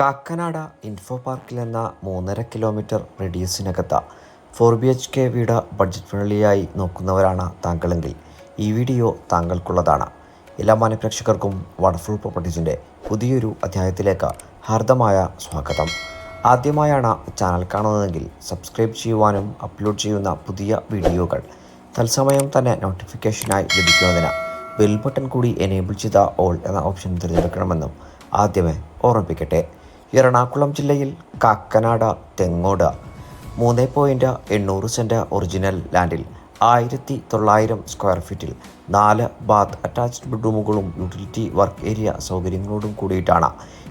Kakkanad info പാർക്കിൽ എന്ന മൂന്നര കിലോമീറ്റർ റേഡിയസിനകത്ത ഫോർ ബി എച്ച് കെ വീട് ബഡ്ജറ്റ് ഫ്രണ്ട്ലിയായി നോക്കുന്നവരാണ് താങ്കളെങ്കിൽ ഈ വീഡിയോ താങ്കൾക്കുള്ളതാണ്. എല്ലാ മാനപ്രേക്ഷകർക്കും വണ്ടർഫുൾ പ്രോപ്പർട്ടീസിന്റെ പുതിയൊരു അധ്യായത്തിലേക്ക് ഹാർദമായ സ്വാഗതം. ആദ്യമായാണ് ചാനൽ കാണുന്നതെങ്കിൽ സബ്സ്ക്രൈബ് ചെയ്യുവാനും അപ്ലോഡ് ചെയ്യുന്ന പുതിയ വീഡിയോകൾ തത്സമയം തന്നെ നോട്ടിഫിക്കേഷനായി ലഭിക്കുന്നതിന് ബെൽ ബട്ടൺ കൂടി എനേബിൾ ചെയ്ത ഓൾ എന്ന ഓപ്ഷൻ തിരഞ്ഞെടുക്കണമെന്നും ആദ്യമേ ഓർമ്മിപ്പിക്കട്ടെ. എറണാകുളം ജില്ലയിൽ കാക്കനാട തെങ്ങോട്. മൂന്ന് പോയിന്റ് എണ്ണൂറ് സെന്റ് ഒറിജിനൽ ലാൻഡിൽ ആയിരത്തി തൊള്ളായിരം സ്ക്വയർ ഫീറ്റിൽ നാല് ബാത്ത് അറ്റാച്ച്ഡ് ബെഡ്റൂമുകളും യൂട്ടിലിറ്റി വർക്ക് ഏരിയ സൗകര്യങ്ങളോടും കൂടിയിട്ടാണ്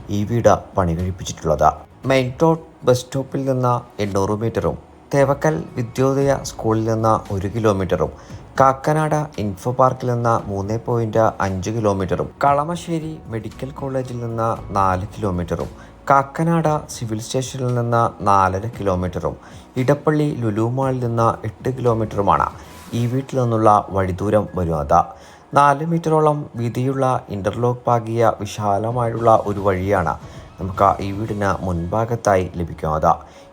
ഈ വീട് പണി കഴിപ്പിച്ചിട്ടുള്ളത് മെയിൻ റോഡ് ബസ് സ്റ്റോപ്പിൽ നിന്ന് എണ്ണൂറ് മീറ്ററും തേവക്കൽ വിദ്യോദയ സ്കൂളിൽ നിന്ന് ഒരു കിലോമീറ്ററും കാക്കനാട ഇൻഫോ പാർക്കിൽ നിന്ന് മൂന്ന് പോയിന്റ് അഞ്ച് കിലോമീറ്ററും കളമശ്ശേരി മെഡിക്കൽ കോളേജിൽ നിന്ന് നാല് കിലോമീറ്ററും കാക്കനാട് സിവിൽ സ്റ്റേഷനിൽ നിന്ന് നാലര കിലോമീറ്ററും ഇടപ്പള്ളി ലുലുമാളിൽ നിന്ന് എട്ട് കിലോമീറ്ററുമാണ് ഈ വീട്ടിൽ നിന്നുള്ള വഴിദൂരം വരുന്നത്. നാല് മീറ്ററോളം വീതിയുള്ള ഇന്റർലോക്ക് പാകിയ വിശാലമായുള്ള ഒരു വഴിയാണ് നമുക്ക് ഈ വീടിന് മുൻഭാഗത്തായി ലഭിക്കുന്നത്.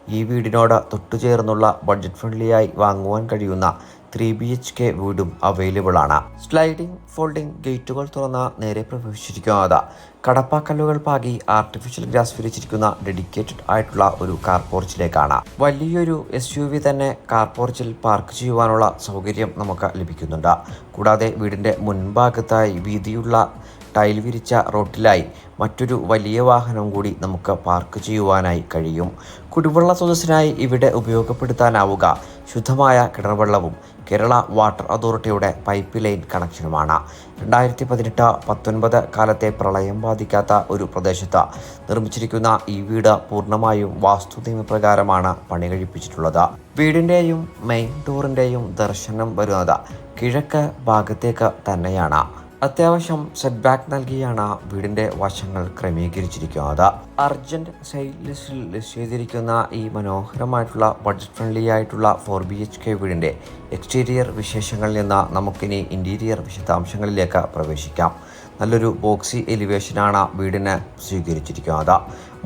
ഈ വീടിനോട് തൊട്ടുചേർന്നുള്ള ബഡ്ജറ്റ് ഫ്രണ്ട്ലിയായി വാങ്ങുവാൻ കഴിയുന്ന ത്രീ ബി എച്ച് കെ വീടും അവൈലബിൾ ആണ്. സ്ലൈഡിംഗ് ഫോൾഡിംഗ് ഗേറ്റുകൾ തുറന്ന നേരെ പ്രവേശിച്ചിരിക്കുന്നത്. കടപ്പാക്കല്ലുകൾ പാകി ആർട്ടിഫിഷ്യൽ ഗ്രാസ് വിരിച്ചിരിക്കുന്ന ഡെഡിക്കേറ്റഡ് ആയിട്ടുള്ള ഒരു കാർ പോർച്ചിലേക്കാണ് വലിയൊരു എസ് യു വി തന്നെ കാർ പോർച്ചിൽ പാർക്ക് ചെയ്യുവാനുള്ള സൗകര്യം നമുക്ക് ലഭിക്കുന്നുണ്ട്. കൂടാതെ വീടിന്റെ മുൻഭാഗത്തായി വീതിയുള്ള ടൈൽ വിരിച്ച റോട്ടിലായി മറ്റൊരു വലിയ വാഹനം കൂടി നമുക്ക് പാർക്ക് ചെയ്യുവാനായി കഴിയും. കുടിവെള്ള സ്രോതസ്സിനായി ഇവിടെ ഉപയോഗപ്പെടുത്താനാവുക. ശുദ്ധമായ കിണർവെള്ളവും കേരള വാട്ടർ അതോറിറ്റിയുടെ പൈപ്പ് ലൈൻ കണക്ഷനുമാണ്. രണ്ടായിരത്തി പതിനെട്ട് പത്തൊൻപത് കാലത്തെ പ്രളയം ബാധിക്കാത്ത ഒരു പ്രദേശത്ത് നിർമ്മിച്ചിരിക്കുന്ന ഈ വീട് പൂർണമായും വാസ്തു നിയമപ്രകാരമാണ് പണി കഴിപ്പിച്ചിട്ടുള്ളത് വീടിന്റെയും മെയിൻ ഡോറിന്റെയും ദർശനം വരുന്നത് കിഴക്ക് ഭാഗത്തേക്ക് തന്നെയാണ്. അത്യാവശ്യം സെറ്റ് ബാക്ക് നൽകിയാണ് വീടിന്റെ വശങ്ങൾ ക്രമീകരിച്ചിരിക്കുന്നത്. അർജന്റ് സെയിൽ ലിസ്റ്റിൽ ലിസ്റ്റ് ചെയ്തിരിക്കുന്ന ഈ മനോഹരമായിട്ടുള്ള ബഡ്ജറ്റ് ഫ്രണ്ട്ലി ആയിട്ടുള്ള ഫോർ ബി എച്ച് കെ വീടിന്റെ എക്സ്റ്റീരിയർ വിശേഷങ്ങളിൽ നിന്ന് നമുക്കിനി ഇന്റീരിയർ വിശദാംശങ്ങളിലേക്ക് പ്രവേശിക്കാം. നല്ലൊരു ബോക്സി എലിവേഷനാണ് വീടിന് സ്വീകരിച്ചിരിക്കുന്നത്.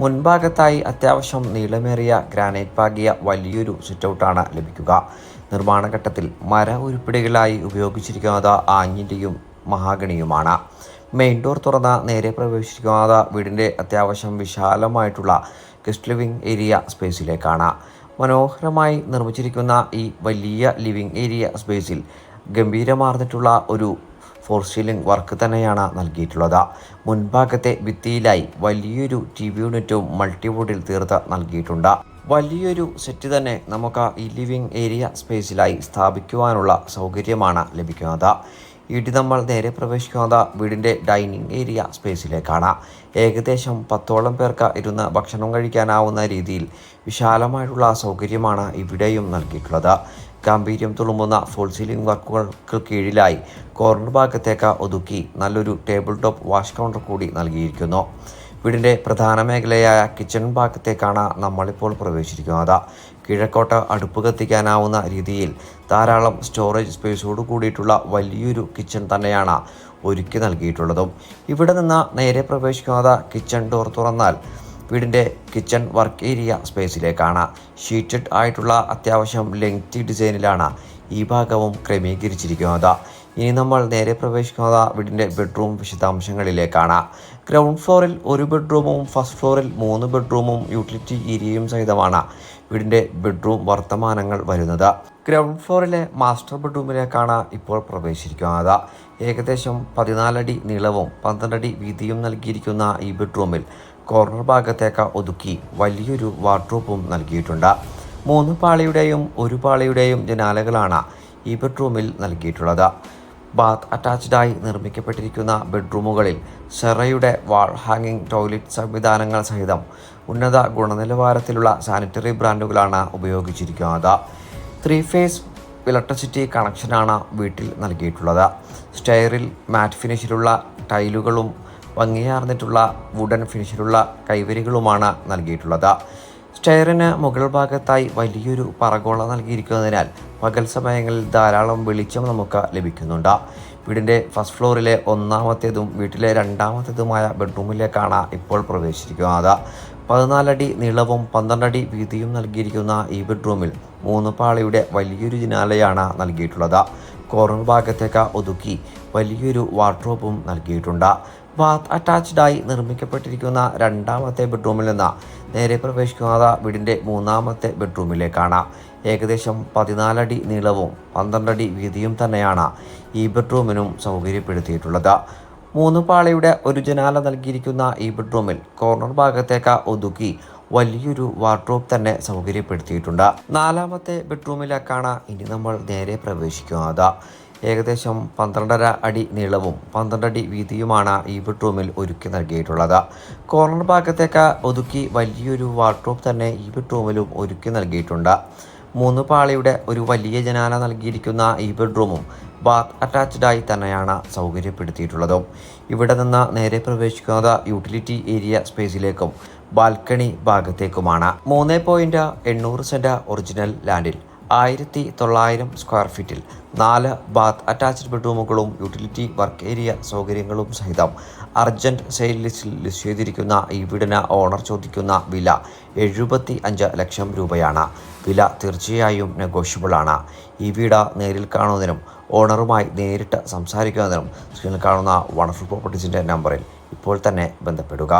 മുൻഭാഗത്തായി അത്യാവശ്യം നീളമേറിയ ഗ്രാനൈറ്റ് പാകിയ വലിയൊരു സിറ്റൗട്ടാണ് ലഭിക്കുക. നിർമ്മാണ ഘട്ടത്തിൽ മര ഉരുപ്പിടികളായി ഉപയോഗിച്ചിരിക്കുന്നത് ആഞ്ഞിന്റെയും മഹാഗണിയുമാണ്. മെയിൻ ഡോർ തുറന്ന നേരെ പ്രവേശിക്കാതെ വീടിന്റെ അത്യാവശ്യം വിശാലമായിട്ടുള്ള ഗസ്റ്റ് ലിവിംഗ് ഏരിയ സ്പേസിലേക്കാണ്. മനോഹരമായി നിർമ്മിച്ചിരിക്കുന്ന ഈ വലിയ ലിവിംഗ് ഏരിയ സ്പേസിൽ ഗംഭീരമാർന്നിട്ടുള്ള ഒരു ഫോർ സീലിംഗ് വർക്ക് തന്നെയാണ് നൽകിയിട്ടുള്ളത്. മുൻഭാഗത്തെ ഭിത്തിയിലായി വലിയൊരു ടി വി യൂണിറ്റും മൾട്ടിവുഡിൽ തീർത്ത് നൽകിയിട്ടുണ്ട്. വലിയൊരു സെറ്റ് തന്നെ നമുക്ക് ഈ ലിവിംഗ് ഏരിയ സ്പേസിലായി സ്ഥാപിക്കുവാനുള്ള സൗകര്യമാണ് ലഭിക്കുന്നത്. ഇടി നമ്മൾ നേരെ പ്രവേശിക്കുന്നത് വീടിന്റെ ഡൈനിങ് ഏരിയ സ്പേസിലേക്കാണ്. ഏകദേശം പത്തോളം പേർക്ക് ഇരുന്ന് ഭക്ഷണം കഴിക്കാനാവുന്ന രീതിയിൽ വിശാലമായിട്ടുള്ള സൗകര്യമാണ് ഇവിടെയും നൽകിയിട്ടുള്ളത്. ഗാംഭീര്യം തുളുമ്പുന്ന ഫുൾ സീലിംഗ് വർക്കുകൾക്ക് കീഴിലായി കോർണർ ഭാഗത്തേക്ക് ഒതുക്കി നല്ലൊരു ടേബിൾ ടോപ്പ് വാഷ് കൗണ്ടർ കൂടി നൽകിയിരിക്കുന്നു. വീടിന്റെ പ്രധാന മേഖലയായ കിച്ചൺ ഭാഗത്തേക്കാണ് നമ്മളിപ്പോൾ പ്രവേശിച്ചിരിക്കുന്നത്. കിഴക്കോട്ട് അടുപ്പ് കത്തിക്കാനാവുന്ന രീതിയിൽ ധാരാളം സ്റ്റോറേജ് സ്പേസോട് കൂടിയിട്ടുള്ള വലിയൊരു കിച്ചൺ തന്നെയാണ് ഒരുക്കി നൽകിയിട്ടുള്ളതും. ഇവിടെ നിന്ന് നേരെ പ്രവേശിക്കാതെ കിച്ചൺ ഡോർ തുറന്നാൽ വീടിന്റെ കിച്ചൺ വർക്ക് ഏരിയ സ്പേസിലേക്കാണ് ഷീറ്റഡ് ആയിട്ടുള്ള അത്യാവശ്യം ലെങ്തി ഡിസൈനിലാണ് ഈ ഭാഗവും ക്രമീകരിച്ചിരിക്കുന്നത്. ഇനി നമ്മൾ നേരെ പ്രവേശിക്കുന്നത് വീടിന്റെ ബെഡ്റൂം വിശദാംശങ്ങളിലേക്കാണ്. ഗ്രൗണ്ട് ഫ്ലോറിൽ ഒരു ബെഡ്റൂമും ഫസ്റ്റ് ഫ്ലോറിൽ മൂന്ന് ബെഡ്റൂമും യൂട്ടിലിറ്റി ഏരിയയും സഹിതമാണ്. വീടിന്റെ ബെഡ്റൂം വർത്തമാനങ്ങൾ വരുന്നത്. ഗ്രൗണ്ട് ഫ്ലോറിലെ മാസ്റ്റർ ബെഡ്റൂമിലേക്കാണ് ഇപ്പോൾ പ്രവേശിക്കുന്നത് ഏകദേശം പതിനാലടി നീളവും പന്ത്രണ്ടടി വീതിയും നൽകിയിരിക്കുന്ന ഈ ബെഡ്റൂമിൽ കോർണർ ഭാഗത്തേക്ക് ഒതുക്കി വലിയൊരു വാർഡ്രോബും നൽകിയിട്ടുണ്ട്. മൂന്ന് പാളിയുടെയും ഒരു പാളിയുടെയും ജനാലകളാണ് ഈ ബെഡ്റൂമിൽ നൽകിയിട്ടുള്ളത്. ബാത്ത് അറ്റാച്ച്ഡായി നിർമ്മിക്കപ്പെട്ടിരിക്കുന്ന ബെഡ്റൂമുകളിൽ സെറയുടെ വാൾ ഹാങ്ങിങ് ടോയ്ലറ്റ് സംവിധാനങ്ങൾ സഹിതം ഉന്നത ഗുണനിലവാരത്തിലുള്ള സാനിറ്ററി ബ്രാൻഡുകളാണ് ഉപയോഗിച്ചിരിക്കുന്നത്. ത്രീ ഫേസ് ഇലക്ട്രിസിറ്റി കണക്ഷനാണ് വീട്ടിൽ നൽകിയിട്ടുള്ളത്. സ്റ്റെയറിൽ മാറ്റ് ഫിനിഷിലുള്ള ടൈലുകളും ഭംഗിയാർന്നിട്ടുള്ള വുഡൻ ഫിനിഷിലുള്ള കൈവരികളുമാണ് നൽകിയിട്ടുള്ളത്. സ്റ്റെയറിന് മുകൾ ഭാഗത്തായി വലിയൊരു പറകോള നൽകിയിരിക്കുന്നതിനാൽ പകൽ സമയങ്ങളിൽ ധാരാളം വെളിച്ചം നമുക്ക് ലഭിക്കുന്നുണ്ട്. വീടിന്റെ ഫസ്റ്റ് ഫ്ലോറിലെ ഒന്നാമത്തേതും വീട്ടിലെ രണ്ടാമത്തേതുമായ ബെഡ്റൂമിലേക്കാണ് ഇപ്പോൾ പ്രവേശിച്ചിരിക്കുന്നത്. പതിനാലടി നീളവും പന്ത്രണ്ടടി വീതിയും നൽകിയിരിക്കുന്ന ഈ ബെഡ്റൂമിൽ മൂന്ന് പാളിയുടെ വലിയൊരു ജിനാലയാണ് നൽകിയിട്ടുള്ളത്. കോർണർ ഭാഗത്തേക്ക് ഒതുക്കി വലിയൊരു വാർഡ്രോബും നൽകിയിട്ടുണ്ട്. ബാത്ത് അറ്റാച്ച്ഡായി നിർമ്മിക്കപ്പെട്ടിരിക്കുന്ന രണ്ടാമത്തെ ബെഡ്റൂമിൽ നിന്ന് നേരെ പ്രവേശിക്കുന്നത് വീടിന്റെ മൂന്നാമത്തെ ബെഡ്റൂമിലേക്കാണ്. ഏകദേശം പതിനാലടി നീളവും പന്ത്രണ്ടടി വീതിയും തന്നെയാണ് ഈ ബെഡ്റൂമിനും സൗകര്യപ്പെടുത്തിയിട്ടുള്ളത്. മൂന്ന് പാളിയുടെ ഒരു ജനാല നൽകിയിരിക്കുന്ന ഈ ബെഡ്റൂമിൽ കോർണർ ഭാഗത്തേക്ക് ഒതുക്കി വലിയൊരു വാർഡ്രോബ് തന്നെ സൗകര്യപ്പെടുത്തിയിട്ടുണ്ട്. നാലാമത്തെ ബെഡ്റൂമിലേക്കാണ് ഇനി നമ്മൾ നേരെ പ്രവേശിക്കുന്നത്. ഏകദേശം പന്ത്രണ്ടര അടി നീളവും പന്ത്രണ്ടടി വീതിയുമാണ് ഈ ബെഡ്റൂമിൽ ഒരുക്കി നൽകിയിട്ടുള്ളത്. കോർണർ ഭാഗത്തേക്ക് ഒതുക്കി വലിയൊരു വാർഡ്രോബ് തന്നെ ഈ ബെഡ്റൂമിലും ഒരുക്കി നൽകിയിട്ടുണ്ട്. മൂന്ന് പാളിയുടെ ഒരു വലിയ ജനാല നൽകിയിരിക്കുന്ന ഈ ബെഡ്റൂമും ബാത്ത് അറ്റാച്ച്ഡായി തന്നെയാണ് സൗകര്യപ്പെടുത്തിയിട്ടുള്ളതും. ഇവിടെ നിന്ന് നേരെ പ്രവേശിക്കുന്നത് യൂട്ടിലിറ്റി ഏരിയ സ്പേസിലേക്കും ബാൽക്കണി ഭാഗത്തേക്കുമാണ്. മൂന്ന് പോയിന്റ് എണ്ണൂറ് സെന്റ് ഒറിജിനൽ ലാൻഡിൽ ആയിരത്തി തൊള്ളായിരം സ്ക്വയർ ഫീറ്റിൽ നാല് ബാത്ത് അറ്റാച്ച്ഡ് ബെഡ്റൂമുകളും യൂട്ടിലിറ്റി വർക്ക് ഏരിയ സൗകര്യങ്ങളും സഹിതം അർജന്റ് സെയിൽ ലിസ്റ്റിൽ ലിസ്റ്റ് ചെയ്തിരിക്കുന്ന ഈ വീടിന് ഓണർ ചോദിക്കുന്ന വില എഴുപത്തി അഞ്ച് ലക്ഷം രൂപയാണ്. വില തീർച്ചയായും നെഗോഷ്യബിളാണ് ഈ വീട് നേരിൽ കാണുന്നതിനും ഓണറുമായി നേരിട്ട് സംസാരിക്കുന്നതിനും സ്ക്രീനിൽ കാണുന്ന വണ്ടർഫുൾ പ്രോപ്പർട്ടീസിന്റെ നമ്പറിൽ ഇപ്പോൾ തന്നെ ബന്ധപ്പെടുക.